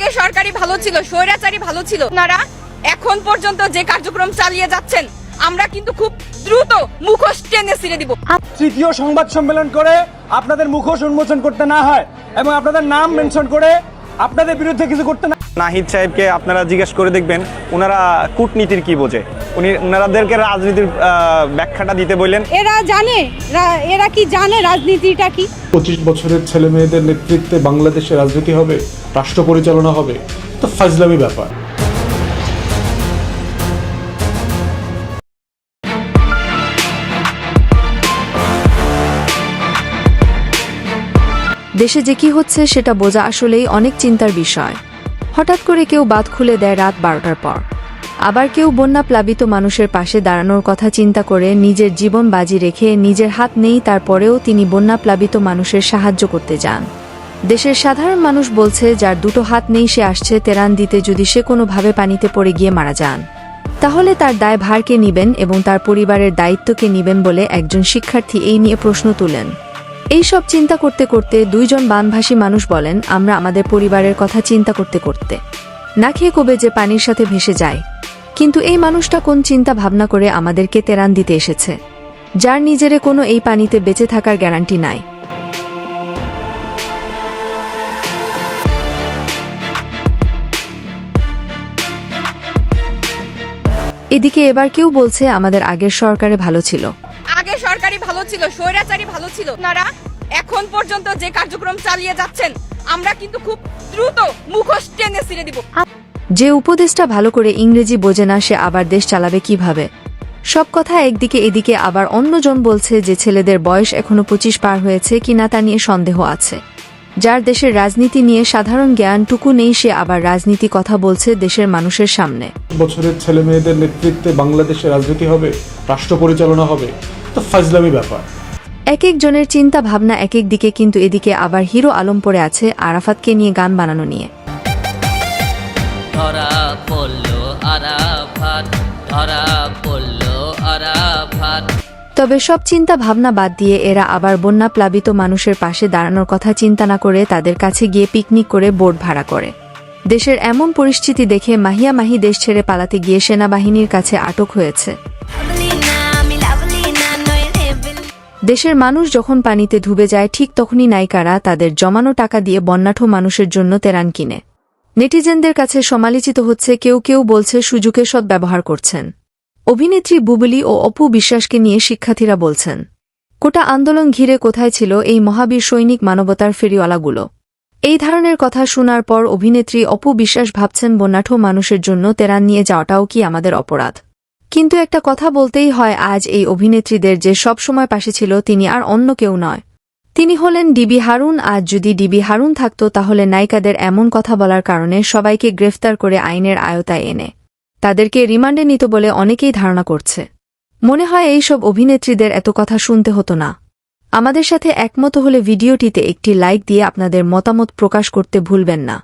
আগে সরকারি ভালো ছিল, স্বৈরাচারী ভালো ছিল। আপনারা এখন পর্যন্ত যে কার্যক্রম চালিয়ে যাচ্ছেন, আমরা কিন্তু খুব দ্রুত মুখোশ টেনে ছিঁড়ে দিব। তৃতীয় সংবাদ সম্মেলন করে আপনাদের মুখোশ উন্মোচন করতে না হয় এবং আপনাদের নাম মেনশন করে আপনাদের বিরুদ্ধে কিছু করতে না নাহিদ সাহেবকে আপনারা জিজ্ঞেস করে দেখবেন ওনারা কূটনীতির কি বোঝে? উনি ওনারাদেরকে রাজনীতির ব্যাখ্যাটা দিতে বললেন। এরা জানে এরা কি জানে রাজনীতিটা কি? পঁচিশ বছরের ছেলে মেয়েদের নেতৃত্বে বাংলাদেশে রাজনীতি হবে রাষ্ট্র পরিচালনা হবে তো ফাজলামি ব্যাপার। দেশে যে কি হচ্ছে সেটা বোঝা আসলেই অনেক চিন্তার বিষয়। হঠাৎ করে কেউ বাদ খুলে দেয় রাত বারোটার পর। আবার কেউ বন্যা প্লাবিত মানুষের পাশে দাঁড়ানোর কথা চিন্তা করে নিজের জীবন বাজি রেখে নিজের হাত নেই তারপরেও তিনি বন্যা প্লাবিত মানুষের সাহায্য করতে যান। দেশের সাধারণ মানুষ বলছে, যার দুটো হাত নেই সে আসছে, তেরান দিতে যদি সে কোনোভাবে পানিতে পড়ে গিয়ে মারা যান। তাহলে তার দায় ভারকে নিবেন এবং তার পরিবারের দায়িত্বকে নিবেন বলে একজন শিক্ষার্থী এই নিয়ে প্রশ্ন তুলেন। এই সব চিন্তা করতে করতে দুইজন বানভাসী মানুষ বলেন, আমরা আমাদের পরিবারের কথা চিন্তা করতে করতে না খেয়ে কবে যে পানির সাথে ভেসে যায় কিন্তু এই মানুষটা কোন চিন্তা ভাবনা করে আমাদেরকে তেরান দিতে এসেছে, যার নিজেরে কোনো এই পানিতে বেঁচে থাকার গ্যারান্টি নাই। এদিকে এবার কেউ বলছে, আমাদের আগের সরকারে ভালো ছিল। সরকারি ভালো ছিল স্বৈরাচারী ভালো ছিল। আপনারা এখন পর্যন্ত যে কার্যক্রম চালিয়ে যাচ্ছেন আমরা কিন্তু খুব দ্রুত মুখোশ টেনে ছিঁড়ে দিব। যে উপদেশটা ভালো করে ইংরেজি বোঝে না সে আবার দেশ চালাবে কীভাবে? সব কথা একদিকে এদিকে আবার অন্যজন বলছে যে ছেলেদের বয়স এখনও পঁচিশ পার হয়েছে কিনা তা নিয়ে সন্দেহ আছে। যার দেশের রাজনীতি নিয়ে সাধারণ জ্ঞানটুকু নেই সে আবার রাজনীতি কথা বলছে দেশের মানুষের সামনে। বছরের ছেলে মেয়েদের নেতৃত্বে বাংলাদেশে রাজনীতি হবে রাষ্ট্র পরিচালনা হবে। তো ফাজলামি ব্যাপার। এক একজনের চিন্তা ভাবনা এক এক দিকে কিন্তু এদিকে আবার হিরো আলম পড়ে আছে আরাফাতকে নিয়ে গান বানানো নিয়ে। ধরা পড়ল আরাফাত ধরা পড়ল আরাফাত। তবে সব চিন্তা ভাবনা বাদ দিয়ে এরা আবার বন্যা প্লাবিত মানুষের পাশে দাঁড়ানোর কথা চিন্তা না করে তাদের কাছে গিয়ে পিকনিক করে বোট ভাড়া করে। দেশের এমন পরিস্থিতি দেখে মাহিয়া মাহি দেশ ছেড়ে পালাতে গিয়ে সেনাবাহিনীর কাছে আটক হয়েছে। দেশের মানুষ যখন পানিতে ধুবে যায়, ঠিক তখনই নায়িকারা তাদের জমানো টাকা দিয়ে বন্যাঢ্য মানুষের জন্য তেরান কিনে। নেটিজেনদের কাছে সমালোচিত হচ্ছে, কেউ কেউ বলছে সুযোগের সদ্ব্যবহার করছেন। অভিনেত্রী বুবলি ও অপু বিশ্বাসকে নিয়ে শিক্ষার্থীরা বলছেন, কোটা আন্দোলন ঘিরে কোথায় ছিল এই মহাবীর সৈনিক মানবতার ফেরিওয়ালাগুলো? এই ধরনের কথা শোনার পর অভিনেত্রী অপু বিশ্বাস ভাবছেন, বন্যাঢ্য মানুষের জন্য তেরান নিয়ে যাওয়াটাও কি আমাদের অপরাধ? কিন্তু একটা কথা বলতেই হয়, আজ এই অভিনেত্রীদের যে সব সময় পাশে ছিল, তিনি আর অন্য কেউ নয়। তিনি হলেন ডিবি হারুন আজ যদি ডিবি হারুন থাকত, তাহলে নায়িকাদের এমন কথা বলার কারণে সবাইকে গ্রেফতার করে আইনের আয়তায় এনে তাদেরকে রিমান্ডে নিত বলে অনেকেই ধারণা করছে। মনে হয় এই সব অভিনেত্রীদের এত কথা শুনতে হতো না। আমাদের সাথে একমত হলে ভিডিওটিতে একটি লাইক দিয়ে আপনাদের মতামত প্রকাশ করতে ভুলবেন না।